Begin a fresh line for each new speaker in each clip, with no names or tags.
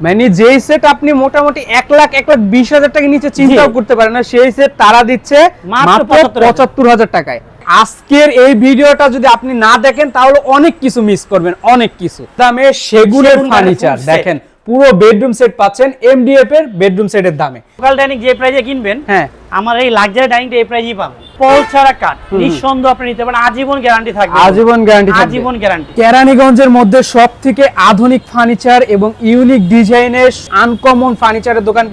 মানে যেই সেট আপনি মোটামুটি এক লাখ এক লাখ বিশ হাজার টাকা নিচে চিন্তাও করতে পারেন না সেই সেট তারা দিচ্ছে
মাত্র
মাত্র
75,000
পঁচাত্তর হাজার টাকায়। আজকের এই ভিডিওটা যদি আপনি না দেখেন তাহলে অনেক কিছু মিস করবেন অনেক কিছু। দামে সেগুনের
সেগুন
ফার্নিচার দেখেন পুরো বেডরুম সেট পাচ্ছেন এমডিএফ এর বেডরুম সেটের দামে।
লোকাল ডাইনিং যে প্রাইজে কিনবেন
হ্যাঁ।
আমার এই লাক্সারি ডাইনিংটা এই প্রাইজেই পাবেন। পল ছাড়া কাঠ নিঃসন্দেহ আপনি নিতে পারেন আজীবন গ্যারান্টি থাকবে।
আজীবন গ্যারান্টি
আজীবন গ্যারান্টি
কেরানীগঞ্জের মধ্যে সব থেকে আধুনিক ফার্নিচার এবং ইউনিক ডিজাইনের আনকমন ফার্নিচারের দোকান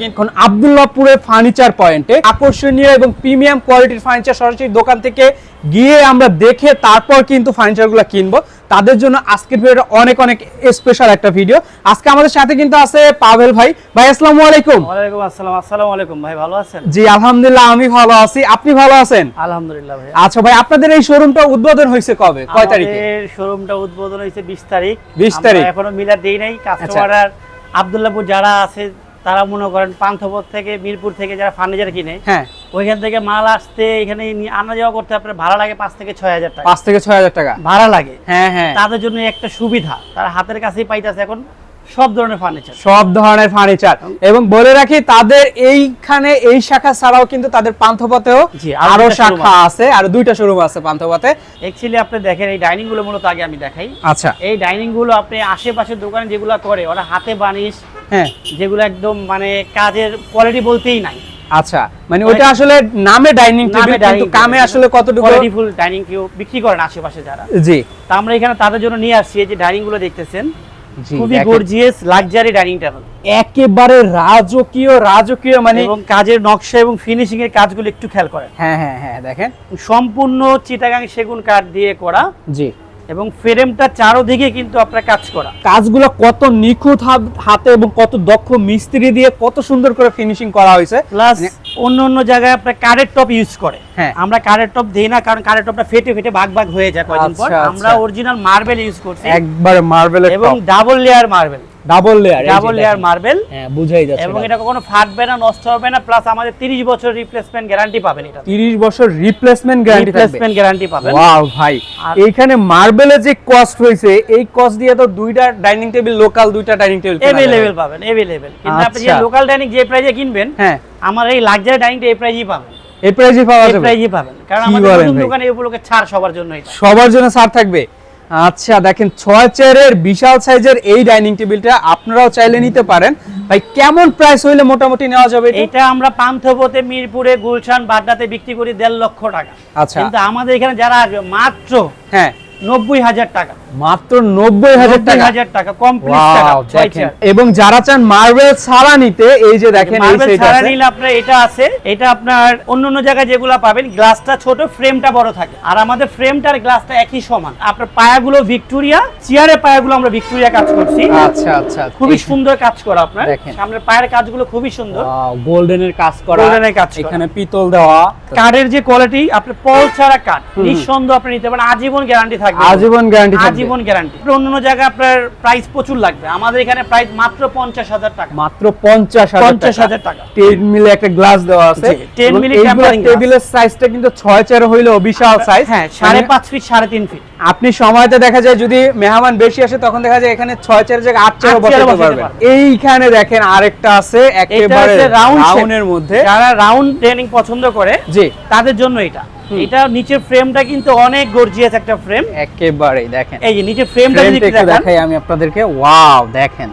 আবদুল্লাহপুরের ফার্নিচার পয়েন্টে আকর্ষণীয় এবং প্রিমিয়াম কোয়ালিটির ফার্নিচার সরাসরি দোকান থেকে গিয়ে আমরা দেখে তারপর কিন্তু ফার্নিচারগুলো কিনবো। তাদের জন্য আজকের ভিডিওটা অনেক অনেক স্পেশাল একটা ভিডিও আজকে আমাদের সাথে কিন্তু আছে পাভেল ভাই। ভাই আসসালামু আলাইকুম।
ওয়ালাইকুম আসসালাম। আসসালামু আলাইকুম ভাই ভালো আছেন?
জি আলহামদুলিল্লাহ। আমি ভালো আছি। আপনি ভালো আছেন?
আলহামদুলিল্লাহ ভাই
আচ্ছা ভাই আপনাদের এই শোরুমটা উদ্বোধন হয়েছে কবে? কয় তারিখে?
শোরুমটা উদ্বোধন হয়েছে 20 তারিখ।
20 তারিখ।
এখনও মিলার দেই নাই। কাস্টমার আব্দুল্লাহপুর যারা আছে তারা মনে করেন পান্থপথ থেকে মিরপুর থেকে যারা ফার্নিচার কিনে
হ্যাঁ।
ওইখান থেকে মাল আসতে এখানে আনা যাওয়া করতে আপনার ভাড়া লাগে পাঁচ থেকে ছয় হাজার টাকা।
পাঁচ থেকে ছয় হাজার টাকা?
ভাড়া লাগে।
হ্যাঁ হ্যাঁ।
তাদের জন্য একটা সুবিধা। তারা হাতের কাছেই পাইতেছে এখন। সব ধরনের ফার্নিচার
সব ধরনের ফার্নিচার এবং বলে রাখি তাদের এইখানে এই শাখা ছাড়াও কিন্তু তাদের পান্থপথেও
আরও
শাখা আছে। আর দুইটা শোরুম আছে পান্থপথে।
অ্যাকচুয়ালি আপনি দেখেন এই ডাইনিংগুলো মূলত আগে আমি দেখাই।
আচ্ছা।
এই ডাইনিংগুলো আপনি আশেপাশের দোকানে যেগুলো করে ওরা হাতে বানিশ
হ্যাঁ।
যেগুলো একদম মানে কাজের কোয়ালিটি বলতেই নাই।
আচ্ছা মানে ওইটা আসলে নামে ডাইনিং টেবিল কিন্তু কামে আসলে কতটুকু
কোয়ালিটিফুল ডাইনিং কেউ বিক্রি করেন আশেপাশে যারা।
জি।
তা আমরা এখানে তাদের জন্য নিয়ে আসছি এই যে ডাইনিংগুলো দেখতেছেন। খুবই গর্জিয়াস লাক্সারি ডাইনিং টেবিল
একেবারে রাজকীয় রাজকীয় মানে
এবং কাজের নকশা এবং ফিনিশিং এর কাজগুলো একটু খেয়াল করেন।
হ্যাঁ হ্যাঁ হ্যাঁ দেখেন।
সম্পূর্ণ চিটাগাং সেগুন কাঠ দিয়ে করা
জি।
এবং ফ্রেমটা চারোদিকে কিন্তু আপনার কাজ করা।
কাজগুলো কত নিখুঁত হাত- হাতে এবং কত দক্ষ মিস্ত্রি দিয়ে কত সুন্দর করে ফিনিশিং করা হয়েছে।
প্লাস অন্য অন্য জায়গায় আপনার কারের টপ ইউজ করে।
হ্যাঁ।
আমরা কারের টপ দেই না কারণ কারের টপটা ফেটে ফেটে ভাগ ভাগ হয়ে যায় কয়দিন পর।
আচ্ছা, আচ্ছা।
আমরা অরিজিনাল মার্বেল ইউজ করছি।
একবারে মার্বেলের
এবং double layer marble
double layer
double layer marble
হ্যাঁ বুঝাই যাচ্ছে
এবং এটা কখনো ফাটবে না নষ্ট হবে না প্লাস আমাদের 30 বছর রিপ্লেসমেন্ট গ্যারান্টি পাবেন এটা।
30 বছর রিপ্লেসমেন্ট গ্যারান্টি
রিপ্লেসমেন্ট গ্যারান্টি পাবেন।
ওয়াও ভাই। এইখানে মার্বেলের যে কস্ট হয়েছে এই কস্ট দিয়ে তো দুইটা ডাইনিং টেবিল লোকাল দুইটা ডাইনিং টেবিল
পাবেন এভেলেবেল কিন্তু আপনি যে
আচ্ছা।
লোকাল ডাইনিং যে প্রাইজে কিনবেন
হ্যাঁ।
আমার এই লাক্সারি ডাইনিংটা এই প্রাইজেই পাবেন।
এই পাওয়া
এই
যাবে।
পাবেন। কারণ আমাদের নতুন দোকানে এই উপলক্ষে ছাড় সবার জন্য এটা
সবার জন্য ছাড় থাকবে। আচ্ছা দেখেন ছয় চেয়ারের বিশাল সাইজের এই ডাইনিং টেবিলটা আপনারাও চাইলে নিতে পারেন। ভাই কেমন প্রাইস হইলে মোটামুটি নেওয়া যাবে এটা?
এটা আমরা পান্থপথে মিরপুরে গুলশান বাড্ডাতে বিক্রি করি দেড় লক্ষ টাকা।
আচ্ছা।
কিন্তু আমাদের এখানে যারা আসবে মাত্র
হ্যাঁ।
নব্বই হাজার টাকা।
মাত্র নব্বই হাজার টাকা?
হাজার টাকা কমপ্লিট টাকা।
এবং যারা চান মার্বেল ছাড়া নিতে এই যে দেখেন
মার্বেল ছাড়া নিলে আপনার এটা আছে এটা আপনার অন্য অন্য জায়গায় যেগুলো পাবেন গ্লাসটা ছোট ফ্রেমটা বড় থাকে। আর আমাদের ফ্রেমটা আর গ্লাসটা একই সমান। আপনার পায়াগুলো ভিক্টোরিয়া চেয়ারের পায়াগুলো আমরা ভিক্টোরিয়া কাজ করছি।
আচ্ছা আচ্ছা
খুবই সুন্দর কাজ করা আপনার। সামনের পায়ের কাজগুলো খুবই সুন্দর।
গোল্ডেনের কাজ করা।
এর কাজ
এখানে পিতল দেওয়া।
কাঠের যে কোয়ালিটি আপনার পল ছাড়া কাঠ নিঃসন্দেহ আপনি নিতে পারেন। আজীবন গ্যারান্টি থাকবে
আজীবন গ্যারান্টি
আজীবন গ্যারান্টি অন্য জায়গায় আপনার প্রাইস প্রচুর লাগবে। আমাদের এখানে প্রাইস মাত্র পঞ্চাশ হাজার টাকা।
মাত্র পঞ্চাশ হাজার
পঞ্চাশ হাজার টাকা।
টেন মিলে একটা গ্লাস দেওয়া আছে।
10 মিলি
টেবিলের সাইজটা কিন্তু ছয় চার হইলেও বিশাল সাইজ
হ্যাঁ সাড়ে পাঁচ ফিট সাড়ে তিন ফিট
আপনি সময়তে দেখা যায় যদি মেহমান বেশি আসে তখন দেখা যায় এখানে ছয় চার জায়গায় আট
চেয়ারও
বসাতে পারবেন। এইখানে দেখেন আরেকটা আছে একেবারে রাউন্ডের মধ্যে।
যারা রাউন্ড ট্রেনিং পছন্দ করে
জি।
তাদের জন্য এটা। এটা নিচের ফ্রেমটা কিন্তু অনেক গর্জিয়াস একটা ফ্রেম
একেবারেই দেখেন।
এই যে নিচের ফ্রেমটা যদি একটু
দেখাই আমি আপনাদেরকে। ওয়াও দেখেন।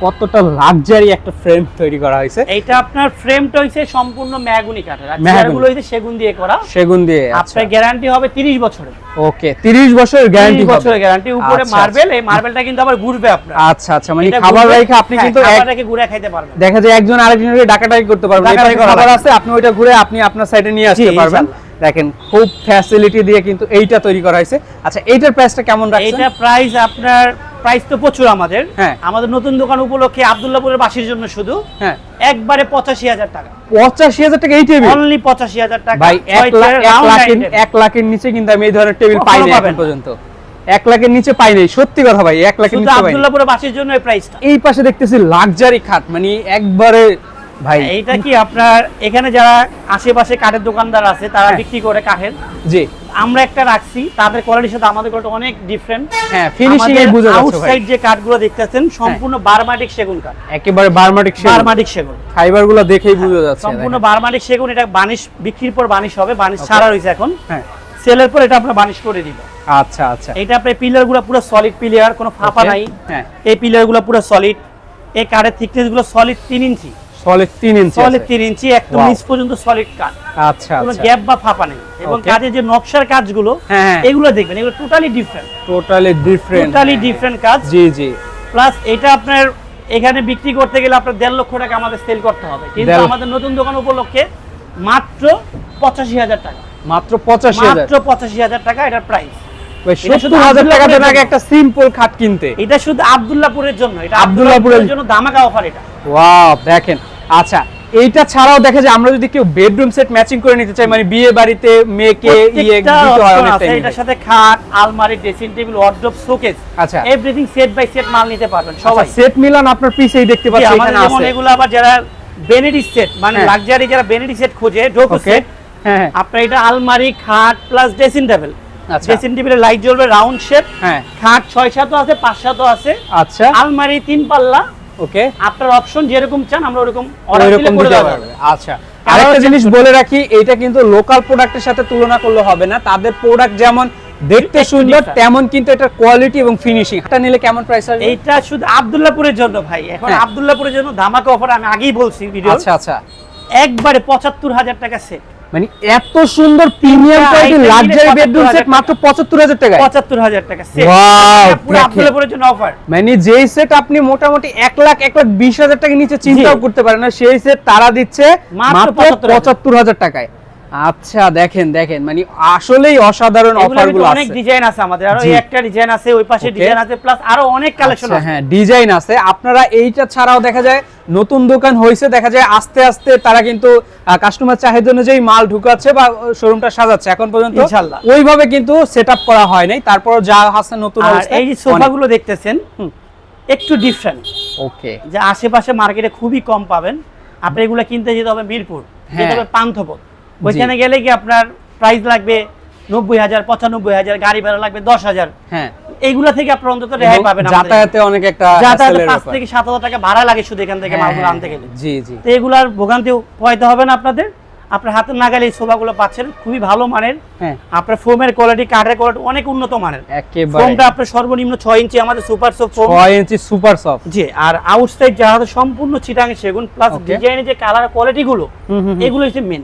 কতটা লাক্সারি একটা ফ্রেম তৈরি করা হয়েছে।
এইটা আপনার ফ্রেমটা হইছে সম্পূর্ণ ম্যাগুনি কাঠের। আর। চেয়ারগুলো হইছে সেগুন দিয়ে করা।
সেগুন দিয়ে আচ্ছা।
আপনার গ্যারান্টি হবে 30 বছরের।
ওকে 30 বছর গ্যারান্টি হবে।
30 বছরের গ্যারান্টি উপরে
আচ্ছা,
মার্বেল এই মার্বেলটা কিন্তু আবার ঘুরবে আপনার।
আচ্ছা আচ্ছা মানে খাবার রেখে আপনি
হ্যাঁ,
কিন্তু এক-
খাবার ঘুরে খাইতে পারবেন।
দেখা যায় একজন আরেকজনকে ডাকাটাই করতে পারবেন। খাবার আছে আপনি ওইটা ঘুরে আপনি আপনার সাইডে নিয়ে আসতে পারবেন। দেখেন খুব ফ্যাসিলিটি দিয়ে কিন্তু এইটা তৈরি করা হয়েছে। আচ্ছা এইটার প্রাইসটা কেমন রাখছেন?
এইটা প্রাইস আপনার প্রাইস তো প্রচুর আমাদের।
হ্যাঁ।
আমাদের নতুন দোকান উপলক্ষে আব্দুল্লাহপুরের বাসির জন্য শুধু।
হ্যাঁ।
একবারে পঁচাশি হাজার টাকা।
পঁচাশি হাজার টাকা এই টেবিল
অনলি পঁচাশি হাজার টাকা।
ভাই এক লাখ এক লাখের নিচে কিন্তু আমি এই ধরনের টেবিল পাই না এখন পর্যন্ত। এক লাখের নিচে পাই নাই। সত্যি কথা ভাই এক। লাখের নিচে পাই নাই।
আব্দুল্লাহপুরের বাসির জন্য এই প্রাইসটা
এই পাশে দেখতেছি লাক্সারি খাট মানে একবারে ভাই
এইটা কি আপনার এখানে যারা আশেপাশে কাঠের দোকানদার আছে তারা
হ্যাঁ।
বিক্রি করে কাঠের?
জি।
আমরা একটা রাখছি তাদের কোয়ালিটির সাথে আমাদের কোয়ালিটি অনেক ডিফারেন্ট
হ্যাঁ ফিনিশিং এ বুঝা যাচ্ছে
আউটসাইড যে কাঠগুলো দেখতেছেন সম্পূর্ণ বারমাটিক সেগুন কাঠ।
একেবারে বারমাটিক
বারমাটিক সেগুন।
ফাইবারগুলো দেখেই বুঝা যাচ্ছে
সম্পূর্ণ। বারমাটিক সেগুন এটা বানিশ বিক্রির পর বানিশ হবে বানিশ. ছাড়া রয়েছে এখন।
হ্যাঁ।
সেলের পর এটা আমরা বানিশ করে দিব।
আচ্ছা আচ্ছা।
এটা আপনার পিলারগুলো পুরো সলিড পিলার কোনো ফাঁপা নাই।
হ্যাঁ।
এই পিলারগুলো পুরো সলিড এই কাঠের থিকনেসগুলো সলিড তিন ইঞ্চি
সলিড 3 ইঞ্চি
সলিড
আছে।
তিন ইঞ্চি একদম নিচ পর্যন্ত সলিড কাঠ
আচ্ছা
কোনো
আচ্ছা।
গ্যাপ বা ফাঁপা নেই। এবং. কাজের যে নকশার কাজগুলো
হ্যাঁ হ্যাঁ।
এগুলো দেখবেন এগুলো totally different
totally different
totally different কাজ।
জি জি।
প্লাস এটা আপনার এখানে বিক্রি করতে গেলে আপনার দেড় লক্ষ টাকা আমাদের সেল করতে হবে। কিন্তু আমাদের নতুন দোকান উপলক্ষে মাত্র পঁচাশি হাজার টাকা।
মাত্র 85000
মাত্র পঁচাশি হাজার টাকা এটার প্রাইস
ভাই
শুধু
70000 টাকা দেন
আব্দুল্লাহপুরের
আগে একটা সিম্পল খাট কিনতে।
এটা শুধু আব্দুল্লাহপুরের জন্য। এটা
আব্দুল্লাহপুরের-
আব্দুল্লাহপুরের জন্য দামাকা অফার এটা।
ওয়াও দেখেন। আচ্ছা এইটা ছাড়াও দেখা যায় আমরা যদি কেউ বেডরুম সেট ম্যাচিং করে নিতে চাই মানে বিয়ে বাড়িতে মেয়েকে ইয়ে দিতে হয় অনেক
এটার সাথে খাট আলমারি ড্রেসিং টেবিল ওয়ার্ডরোব শোকেস
আচ্ছা।
এভরিথিং সেট বাই সেট মাল নিতে পারবেন সবাই।
সেট মিলান আপনার পিছেই দেখতে পাচ্ছেন এখানে আছে।
এগুলো আবার যারা বেনেডিক সেট মানে
হ্যাঁ।
লাক্সারি যারা বেনেডিক সেট খোঁজে ডোকো সেট
হ্যাঁ হ্যাঁ।
আপনার এটা আলমারি খাট প্লাস ড্রেসিং টেবিল
আচ্ছা।
ড্রেসিং টেবিলে লাইট জ্বলবে রাউন্ড শেপ
হ্যাঁ।
খাট ছয় সাতও আছে পাঁচ সাতও আছে।
আচ্ছা।
আলমারি তিন পাল্লা।
ওকে
আপনার অপশন যেরকম চান আমরা ওরকম অর্ডার দিলে করে দেওয়া যাবে।
আচ্ছা। আরেকটা জিনিস বলে রাখি এইটা কিন্তু লোকাল প্রোডাক্টের সাথে তুলনা করলে হবে না। তাদের প্রোডাক্ট যেমন দেখতে সুন্দর তেমন কিন্তু এটার কোয়ালিটি এবং ফিনিশিং এটা নিলে কেমন প্রাইস আসবে?
এইটা শুধু আব্দুল্লাহপুরের জন্য ভাই। এখন
হ্যাঁ।
আব্দুল্লাহপুরের জন্য ধামাকা অফার আমি আগেই বলছি ভিডিও
আচ্ছা আচ্ছা।
একবারে পঁচাত্তর হাজার টাকা সেট
মানে এত সুন্দর premium quality luxury bedroom set মাত্র 75000 টাকা।
পঁচাত্তর হাজার টাকা সেট পুরো
আপনাদের
পুরো জন্য অফার
মানে যেই সেট আপনি মোটামুটি এক লাখ এক লাখ বিশ হাজার টাকা নিচে চিন্তাও। করতে পারেন না সেই সেট তারা দিচ্ছে
মাত্র
মাত্র
75,000
পঁচাত্তর হাজার টাকায়। আচ্ছা দেখেন দেখেন মানে আসলেই অসাধারণ
এগুলোর
অফার
ভিতরে
গুলো
অনেক ডিজাইন আছে আমাদের
আরও।
এই একটা ডিজাইন আছে ওই পাশে ডিজাইন আছে প্লাস আরও অনেক কালেকশন
আচ্ছা,
আছে।
হ্যাঁ ডিজাইন আছে। আপনারা এইটা ছাড়াও দেখা যায় নতুন দোকান হয়েছে দেখা যায় আস্তে আস্তে তারা কিন্তু কাস্টমার চাহিদা অনুযায়ী মাল ঢুকাচ্ছে বা শোরুমটা সাজাচ্ছে। এখন পর্যন্ত। ওইভাবে কিন্তু সেট করা হয় নাই। তারপর যা আছে নতুন
আর এই যে সোফাগুলো দেখতেছেন একটু ডিফারেন্ট
ওকে
যে আশেপাশে মার্কেটে খুবই কম পাবেন। আপনি এগুলো কিনতে যেতে হবে মিরপুর যেতে
হ্যাঁ।
হবে পান্থপথ। ওইখানে গেলে কি আপনার প্রাইস লাগবে নব্বই হাজার পঁচানব্বই হাজার গাড়ি ভাড়া লাগবে দশ হাজার?
হ্যাঁ।
এইগুলা থেকে আপনার অন্তত রেহাই পাবেন
যাতায়াতে অনেক একটা
যাতায়াতে পাঁচ থেকে সাত হাজার টাকা ভাড়া লাগে শুধু এখান থেকে
হ্যাঁ,
মালগুলো
হ্যাঁ,
আনতে গেলে।
জি জি।
তো এগুলার ভোগান্তিও পোহাইতে হবে না আপনাদের। আপনার হাতের নাগালে এই সোফাগুলো পাচ্ছেন খুবই ভালো মানের।
হ্যাঁ।
আপনার ফোমের কোয়ালিটি কাঠের কোয়ালিটি অনেক উন্নত মানের। ফোমটা আপনার সর্বনিম্ন ছয় ইঞ্চি আমাদের সুপার সোপ ফোম
ছয় ইঞ্চি সুপার সফট
জি আর আউটসাইড যা সম্পূর্ণ চিটাঙ্গের সেগুন প্লাস. ডিজাইনের যে কালার কোয়ালিটি গুলো। এগুলো হচ্ছে মেন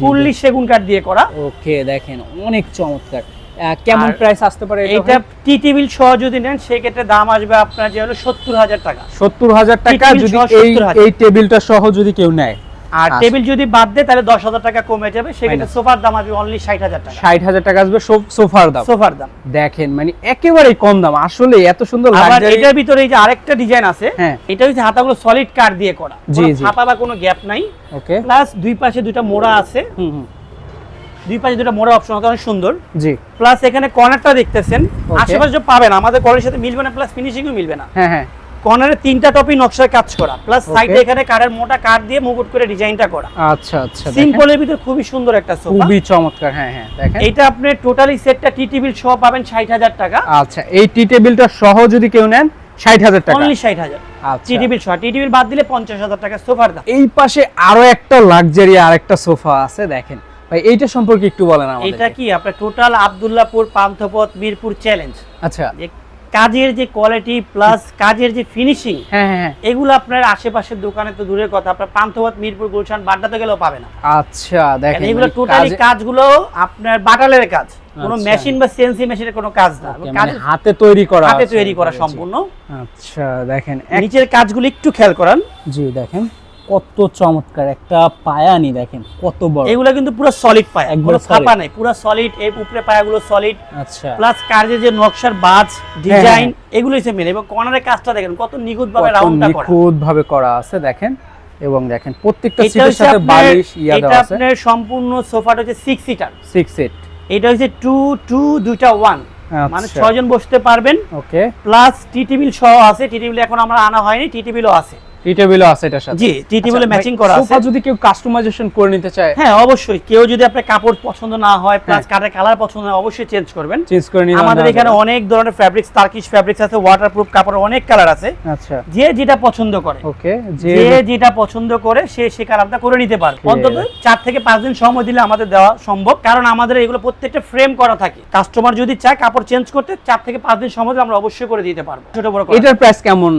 ফুললি সেগুন কাঠ দিয়ে করা।
ওকে দেখেন অনেক চমৎকার। কেমন প্রাইস আসতে পারে
এটা টি টেবিল সহ যদি নেন সেক্ষেত্রে দাম আসবে আপনার যে হলো সত্তর হাজার টাকা।
সত্তর হাজার টাকা যদি এই
70,000
এই টেবিলটা সহ যদি কেউ নেয়।
আর
আচ্ছা।
টেবিল যদি বাদ দেয় তাহলে দশ হাজার টাকা কমে যাবে। সেক্ষেত্রে সোফার দাম আসবে অনলি ষাট হাজার টাকা।
ষাট হাজার টাকা আসবে সোফার দাম।
সোফার দাম।
দেখেন মানে একেবারেই কম দাম। আসলে এত সুন্দর
আবার এটার ভিতরে এই যে আরেকটা ডিজাইন আছে
হ্যাঁ।
এটা হচ্ছে হাতাগুলো সলিড কাঠ দিয়ে করা। ফাঁপা বা কোনো গ্যাপ নাই।
ওকে।
প্লাস দুই পাশে দুইটা মোড়া আছে।
হুম হুম।
দুই পাশে দুইটা মোড়া অপশন আছে অনেক সুন্দর।
জি।
প্লাস এখানে কর্নারটা দেখতেছেন। আশেপাশে পাবেন। আমাদের কলের সাথে মিলবে না প্লাস ফিনিশিংও মিলবে না।
হ্যাঁ হ্যাঁ।
কর্নারে তিনটা টপি নকশার কাজ করা। প্লাস সাইডে এখানে কাঠের মোটা কাঠ দিয়ে মুকুট করে ডিজাইনটা করা।
আচ্ছা আচ্ছা।
সিম্পলের ভিতরে খুবই সুন্দর একটা সোফা
খুবই চমৎকার হ্যাঁ হ্যাঁ দেখেন।
এটা আপনি টোটালি সেটটা টি টেবিল সহ পাবেন ষাট হাজার টাকা।
আচ্ছা এই টি টেবিলটা সহ যদি কেউ নেন ষাট হাজার টাকা।
অনলি ষাট হাজার।
আচ্ছা।
টি টেবিল সহ। টি টেবিল বাদ দিলে পঞ্চাশ হাজার টাকা সোফার দাম।
এই পাশে আরও একটা লাক্সারি আর একটা সোফা আছে দেখেন। ভাই এইটা সম্পর্কে একটু বলেন আমাদের
এটা কি? আপনার টোটাল আব্দুল্লাহপুর পান্থপথ মিরপুর চ্যালেঞ্জ
আচ্ছা।
কাজের যে কোয়ালিটি প্লাস কাজের যে ফিনিশিং
হ্যাঁ হ্যাঁ হ্যাঁ।
এগুলো আপনার আশেপাশের দোকানে তো দূরের কথা। আপনার পান্থপথ মিরপুর গুলশান বাড্ডাতে গেলেও পাবে না।
আচ্ছা দেখেন
এগুলো
মানে
টোটালি
কাজে-
কাজগুলো আপনার বাটালের কাজ। কোনো
আচ্ছা।
মেশিন বা সিএনসি মেশিনের কোনো কাজ না।
মানে হাতে তৈরি করা
হাতে তৈরি করা সম্পূর্ণ।
আচ্ছা দেখেন
নিচের কাজগুলো একটু খেয়াল করান।
জি দেখেন। কত চমৎকার একটা পায়ানি দেখেন কত বড়।
এগুলো কিন্তু পুরো সলিড পায়া
solid।
ফাঁপা নাই পুরো সলিড এই উপরে পায়াগুলো সলিড
আচ্ছা।
প্লাস কাজের যে নকশার বাজ ডিজাইন এগুলো হচ্ছে মেন এবং কর্নারের কাজটা দেখেন কত নিখুঁত ভাবে রাউন্ডটা করা।
নিখুঁত ভাবে করা আছে দেখেন। এবং দেখেন প্রত্যেকটা সিটের সাথে বালিশ ইয়া দেওয়া আছে।
এটা আপনার সম্পূর্ণ সোফাটা হচ্ছে সিক্স সিটার
সিক্স সিট
এটা হচ্ছে টু টু দুইটা ওয়ান মানে
আচ্ছা
ছয়জন বসতে পারবেন।
ওকে
প্লাস টি টেবিল সহ আছে টি টেবিল এখন আমরা আনা হয়নি টি টেবিলও আছে।
টি টেবিলও আছে এটার সাথে।
জি টি টেবিলে
আচ্ছা,
ম্যাচিং করা আছে।
সোফা যদি কেউ কাস্টমাইজেশন করে নিতে চায়?
হ্যাঁ অবশ্যই। কেউ যদি আপনার কাপড় পছন্দ না হয় প্লাস
হ্যাঁ।
কাঠের কালার পছন্দ হয় অবশ্যই চেঞ্জ করবেন।
চেঞ্জ করে নিতে
আমাদের এখানে অনেক ধরনের ফ্যাব্রিক্স ফ্যাব্রিক্স আছে ওয়াটারপ্রুফ কাপড় অনেক কালার আছে।
আচ্ছা।
যে যেটা পছন্দ করে।
ওকে যে
যেটা পছন্দ করে সে সে কালারটা করে নিতে
Okay.
অন্তত চার থেকে পাঁচ দিন সময় দিলে আমাদের দেওয়া সম্ভব কারণ আমাদের এগুলো প্রত্যেকটা ফ্রেম করা থাকে। কাস্টমার যদি চায় কাপড় চেঞ্জ করতে চার থেকে পাঁচ দিন সময় দিলে আমরা অবশ্যই করে দিতে পারব। ছোট বড়
এটার প্রাইস কেমন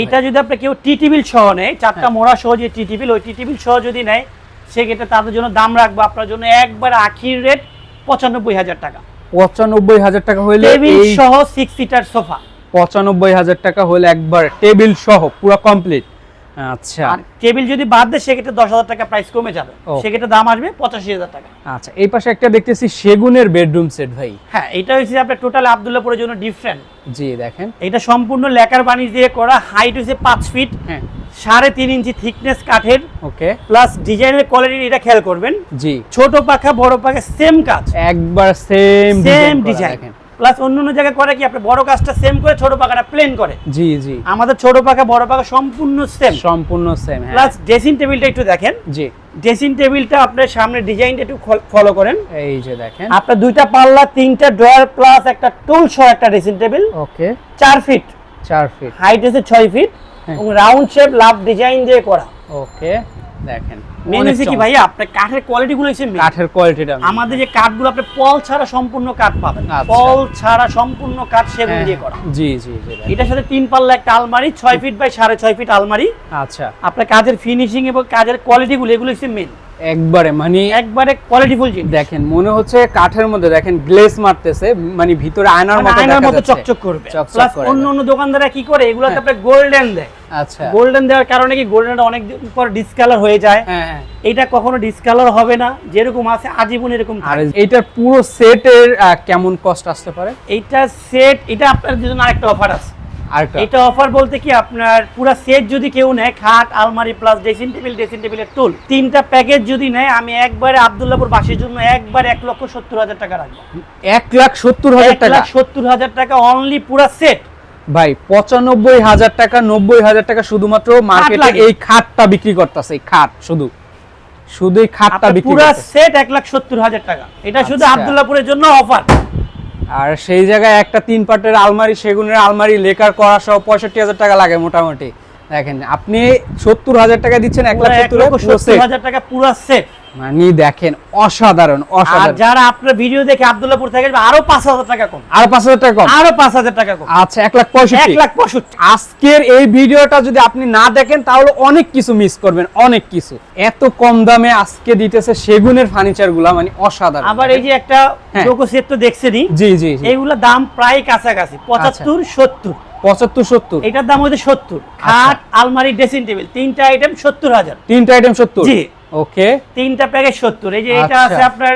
এইটা যদি আপনি কেউ টি টিবিল সহ নেয় চারটা
হ্যাঁ।
মোড়া সহ যে টি টিবিল ওই টি টিবিল সহ যদি নেয় সেক্ষেত্রে তাদের জন্য দাম রাখব আপনার জন্য একবার আখির রেট পঁচানব্বই হাজার টাকা।
পঁচানব্বই হাজার টাকা হইলে
টেবিল সহ সিক্স সিটার সোফা
পঁচানব্বই হাজার টাকা হলে একবার টেবিল সহ পুরো কমপ্লিট আচ্ছা।
আর টেবিল যদি বাদ দেয় সেক্ষেত্রে দশ হাজার টাকা প্রাইস কমে যাবে। সেক্ষেত্রে দাম আসবে পঁচাশি হাজার টাকা।
আচ্ছা এই পাশে একটা দেখতেছি সেগুনের বেডরুম সেট ভাই।
হ্যাঁ এটা হচ্ছে আপনার টোটাল আবদুল্লাপুরের জন্য ডিফারেন্ট
জি দেখেন।
এটা সম্পূর্ণ লেকার বানিশ দিয়ে করা হাইট হচ্ছে পাঁচ ফিট
হ্যাঁ।
সাড়ে তিন ইঞ্চি থিকনেস কাঠের।
ওকে
প্লাস ডিজাইনের কোয়ালিটি এটা খেয়াল করবেন।
জি।
ছোট পাখা বড় পাখা সেম কাজ।
একবার সেম
সেম ডিজাইন প্লাস অন্য অন্য জায়গায় করে কি আপনি বড় কাজটা সেম করে ছোট পাখাটা প্লেন করে?
জি জি।
আমাদের ছোট পাখা বড় পাখা সম্পূর্ণ সেম
সম্পূর্ণ সেম হ্যাঁ।
প্লাস ড্রেসিং টেবিলটা একটু দেখেন।
জি।
ড্রেসিং টেবিলটা আপনার সামনে ডিজাইনটা একটু ফলো করেন।
এই যে দেখেন।
আপনার দুইটা পাল্লা তিনটা ড্রয়ার প্লাস একটা টুল সহ একটা ড্রেসিং টেবিল
ওকে
চার ফিট
চার ফিট
হাইট হচ্ছে ছয় ফিট। এবং রাউন্ড শেপ লাভ ডিজাইন দিয়ে করা।
ওকে দেখেন।
মেন হচ্ছে কি। ভাইয়া আপনার কাঠের কোয়ালিটি গুলো হচ্ছে
কাঠের কোয়ালিটিটা
আমাদের যে কাঠগুলো আপনি পল ছাড়া সম্পূর্ণ কাঠ পাবেন।
আচ্ছা।
পল ছাড়া সম্পূর্ণ কাঠ সেগুন দিয়ে করা।
জি জি জি
এটার সাথে তিন পাল্লা একটা আলমারি ছয় ফিট বাই সাড়ে ছয় ফিট আলমারি।
আচ্ছা।
আপনার কাজের ফিনিশিং এবং কাজের কোয়ালিটি গুলো এগুলো হচ্ছে মেন
একবারে মানে
একবারে কোয়ালিটিফুল জিনিস।
দেখেন মনে হচ্ছে কাঠের মধ্যে দেখেন গ্লেস মারতেছে মানে ভিতরে আয়নার
মানে
মতো
আয়নার মতো চকচক করবে। প্লাস অন্য। অন্য দোকানদাররা কি করে? এগুলোতে
হ্যাঁ।
আপনার গোল্ডেন দেয়।
আচ্ছা।
গোল্ডেন দেওয়ার কারণে কি? গোল্ডেনটা অনেক পর ডিসকালার হয়ে যায়।
হ্যাঁ হ্যাঁ।
এটা কখনো ডিসকালার হবে না যেরকম আছে আজীবন এরকম
আর এইটার পুরো সেটের কেমন কস্ট আসতে পারে?
এইটা সেট এটা আপনার জন্য আরেকটা অফার আছে। এটা অফার বলতে কি আপনার পুরো সেট যদি কেউ নেয় খাট আলমারি প্লাস ড্রেসিং টেবিল ড্রেসিং টেবিলের টুল তিনটা প্যাকেজ যদি নেয় আমি একবারে আবদুল্লাপুর বাসের জন্য একবার এক লক্ষ সত্তর হাজার টাকা রাখব।
এক লাখ সত্তর হাজার টাকা?
সত্তর হাজার টাকা অনলি পুরা সেট
ভাই পঁচানব্বই হাজার টাকা নব্বই হাজার টাকা শুধুমাত্র মার্কেটে এই খাটটা বিক্রি করতেছে এই খাট শুধু। শুধু খাটটা বিক্রি
পুরো সেট এক লাখ সত্তর হাজার টাকা। এটা শুধু
আচ্ছা।
আবদুল্লাপুরের জন্য অফার
আর সেই জায়গায় একটা তিন পাটের আলমারি সেগুনের আলমারি লেকার করা সহ পঁয়ষট্টি হাজার টাকা লাগে মোটামুটি। দেখেন আপনি সত্তর হাজার টাকা দিচ্ছেন এক লাখ সত্তর
হাজার টাকা পুরা সেট
মানে দেখেন অসাধারণ অসাধারণ।
যারা আপনার ভিডিও দেখে আবদুল্লাপুর থেকে আসবে, আরও পাঁচ হাজার টাকা কম।
আর পাঁচ হাজার টাকা কম?
আরও পাঁচ হাজার টাকা কম।
আচ্ছা এক লাখ পঁয়ষট্টি।
এক লাখ পঁয়ষট্টি।
আজকের এই ভিডিওটা যদি আপনি না দেখেন তাহলে অনেক কিছু মিস করবেন অনেক কিছু। এত কম দামে আজকে দিতেছে সেগুনের ফার্নিচারগুলা মানে অসাধারণ।
আবার এই যে একটা
হ্যাঁ।
চোখো সেট তো দেখছেনই?
জি জি জি।
এইগুলো দাম প্রায় কাছাকাছি পঁচাত্তর সত্তর।
পঁচাত্তর সত্তর।
এটার দাম হচ্ছে সত্তর। খাট আলমারি ড্রেসিং টেবিল তিনটা আইটেম সত্তর হাজার।
তিনটা আইটেম সত্তর?
জি।
ওকে।
তিনটা প্যাকেজ সত্তর। এই যে এটা
আচ্ছা।
আছে আপনার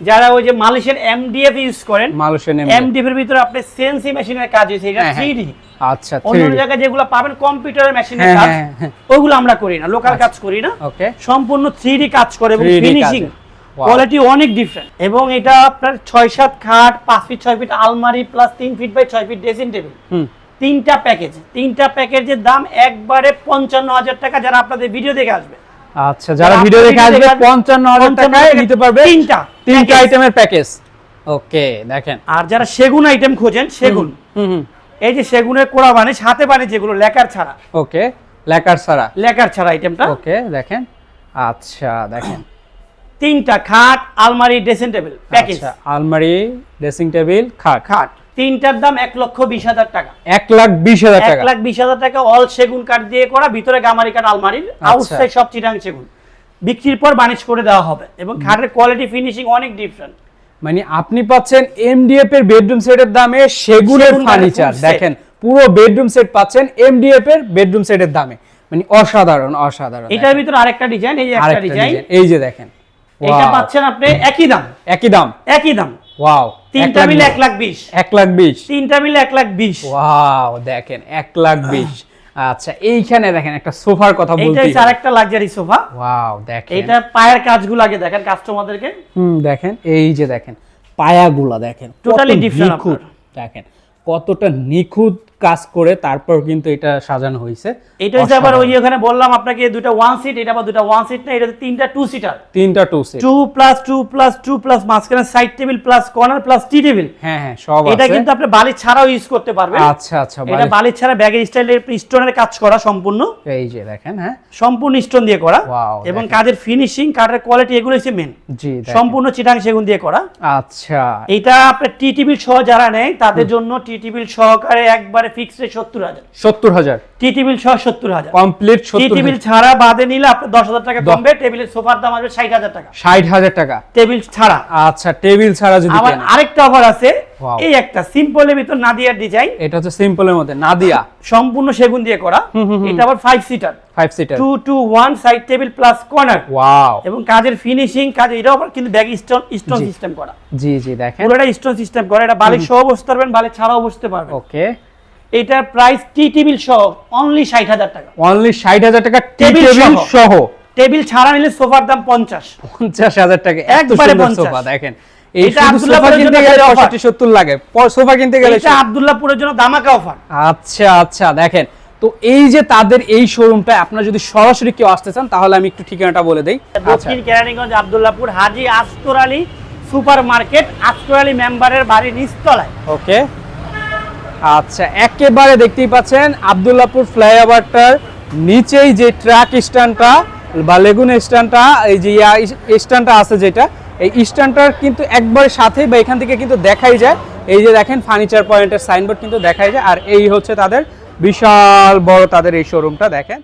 যারা ওই যে মালয়েশিয়ান এমডিএফ ইউজ করেন
মালয়েশিয়ান
এমডিএফ এর ভিতরে আপনি সিএনসি মেশিনের কাজ হয়েছে। এটা
হ্যাঁ, হ্যাঁ।
থ্রি ডি
আচ্ছা
অন্য জায়গায় যেগুলো পাবেন কম্পিউটারের মেশিনের
হ্যাঁ,
কাজ
হ্যাঁ, হ্যাঁ।
ওগুলো আমরা করি না। লোকাল
আচ্ছা।
কাজ করি না।
ওকে।
সম্পূর্ণ থ্রি কাজ করে এবং ফিনিশিং কোয়ালিটি অনেক ডিফারেন্ট এবং এটা আপনার ছয় সাত খাট পাঁচ ফিট ছয় ফিট আলমারি প্লাস তিন ফিট বাই ছয় ফিট ড্রেসিং টেবিল
হুম।
তিনটা প্যাকেজ তিনটা প্যাকেজের দাম একবারে পঞ্চান্ন হাজার টাকা যারা আপনাদের ভিডিও দেখে আসবে।
আচ্ছা যারা ভিডিও দেখে আসবে পঞ্চান্ন হাজার টাকায় নিতে পারবে
তিনটা
তিনটা আইটেমের প্যাকেজ ওকে দেখেন।
আর যারা সেগুন আইটেম খোঁজেন সেগুন।
হুম হুম।
এই যে সেগুনের কোড়া বানিশ হাতে বানিশ যেগুলো লেকার ছাড়া।
ওকে লেকার ছাড়া।
লেকার ছাড়া আইটেমটা
ওকে দেখেন। আচ্ছা দেখেন।
তিনটা খাট আলমারি ড্রেসিং টেবিল প্যাকেজ
আলমারি ড্রেসিং টেবিল খাট।
খাট। তিনটার দাম এক লক্ষ বিশ হাজার টাকা।
এক লাখ বিশ হাজার
এক
টাকা।
লাখ বিশ হাজার টাকা অল সেগুন কাঠ দিয়ে করা ভিতরে গামারি কাঠ আলমারির
আচ্ছা।
আউটসাইড সব চিটাং সেগুন। বিক্রির পর বানিশ করে দেওয়া হবে এবং খাটের কোয়ালিটি ফিনিশিং অনেক ডিফারেন্ট
মানে আপনি পাচ্ছেন এমডিএফ এর বেডরুম সেটের দামে সেগুনের ফার্নিচার দেখেন পুরো বেডরুম সেট পাচ্ছেন এমডিএফ এর বেডরুম সেটের দামে। মানে অসাধারণ অসাধারণ।
এটার ভিতরে আরেকটা ডিজাইন এই যে একটা ডিজাইন
এই যে দেখেন।
এটা পাচ্ছেন আপনি একই দাম।
একই দাম।
একই দাম।
ওয়াও
তিনটা মিলে এক লাখ বিশ।
এক লাখ বিশ।
তিনটা মিলে এক লাখ বিশ।
ওয়াও দেখেন এক লাখ বিশ। আচ্ছা এইখানে দেখেন একটা সোফার কথা বলতে
এটা আর একটা লাক্সারি সোফা।
ওয়াও দেখেন।
এটা পায়ের কাজগুলো আগে দেখেন কাস্টমারদেরকে
হুম দেখেন এই যে দেখেন পায়াগুলা দেখেন টোটালি।
আপনার।
দেখেন কতটা নিখুঁত কাজ করে তারপর কিন্তু এটা সাজানো হয়েছে।
এটা হচ্ছে আবার ওই ওখানে বললাম আপনাকে দুটা ওয়ান সিট এটা আবার দুটা ওয়ান সিট না এটা তিনটা টু সিটার
তিনটা two set
two plus two plus two plus মাঝখানে side table plus corner plus tea table
হ্যাঁ হ্যাঁ সব
এটা কিন্তু আপনি বালি ছাড়াও ইউজ করতে পারবেন।
আচ্ছা আচ্ছা
এটা
বালি-
ছাড়া ব্যাগের স্টাইলের স্টোনের কাজ করা সম্পূর্ণ।
এই যে দেখেন হ্যাঁ।
সম্পূর্ণ স্টোন দিয়ে করা। এবং। কাজের ফিনিশিং কাঠের কোয়ালিটি এগুলো হচ্ছে মেন
জি
সম্পূর্ণ চিটাং সেগুন দিয়ে করা।
আচ্ছা।
এটা আপনার টি টিবিল সহ যারা নেয় তাদের জন্য টি টিবিল সহকারে একবারে ফিক্সড সত্তর হাজার।
সত্তর হাজার।
টি টিবিল সহ সত্তর হাজার।
কমপ্লিট
টি টেবিল ছাড়া বাদে নিলে আপনার দশ হাজার টাকা কমবে টেবিলের সোফার দাম আসবে ষাট হাজার টাকা।
ষাট হাজার টাকা।
টেবিল ছাড়া।
আচ্ছা টেবিল ছাড়া যদি কেনেন।
আরেকটা অফার আছে। এই একটা সিম্পলের ভিতর নাদিয়ার ডিজাইন
এটা হচ্ছে সিম্পলের মধ্যে নাদিয়া
সম্পূর্ণ সেগুন দিয়ে করা। এটা আবার five seater
five seater
two two one side table plus corner
wow
এবং কাজের ফিনিশিং কাজ এটাও আবার কিন্তু ব্যাগ স্টোন স্টোন সিস্টেম করা।
জি জি দেখেন।
পুরোটা স্টোন সিস্টেম করা। এটা বালিশ সহ বসতে পারবেন বালিশ ছাড়াও বসতে পারবেন।
ওকে
এটার প্রাইস টি টেবিল সহ অনলি ষাট হাজার টাকা।
অনলি ষাট হাজার টাকা
টেবিল সহ। টেবিল ছাড়া নিলে সোফার দাম পঞ্চাশ।
পঞ্চাশ হাজার টাকা
একবারে 50
সোফা দেখেন। এই
এটা
শুধু কিনতে
জন্য
গেলে
একটা offer।
পঁয়ষট্টি সত্তর লাগে। সোফা কিনতে গেলে
এটা আব্দুল্লাহপুরের জন্য দামাকা অফার
আচ্ছা আচ্ছা দেখেন। তো এই যে তাদের এই শোরুমটা আপনারা যদি সরাসরি কেউ আসতে চান তাহলে আমি একটু ঠিকানাটা বলে দেই। আচ্ছা।
দক্ষিণ কেরানীগঞ্জ আব্দুল্লাহপুর হাজি আস্তর আলী সুপার মার্কেট আস্তর আলী মেম্বারের বাড়ির নিচতলায়।
ওকে আচ্ছা একেবারে দেখতেই পাচ্ছেন আবদুল্লাপুর ফ্লাইওভারটার নিচেই যে ট্রাক স্ট্যান্ডটা বা লেগুন স্ট্যান্ডটা, এই যে স্ট্যান্ডটা আছে যেটা, এই স্ট্যান্ডটার কিন্তু একবারে সাথেই বা এখান থেকে কিন্তু দেখাই যায়। এই যে দেখেন ফার্নিচার পয়েন্টের সাইনবোর্ড কিন্তু দেখাই যায়। আর এই হচ্ছে তাদের বিশাল বড় তাদের এই শোরুমটা দেখেন।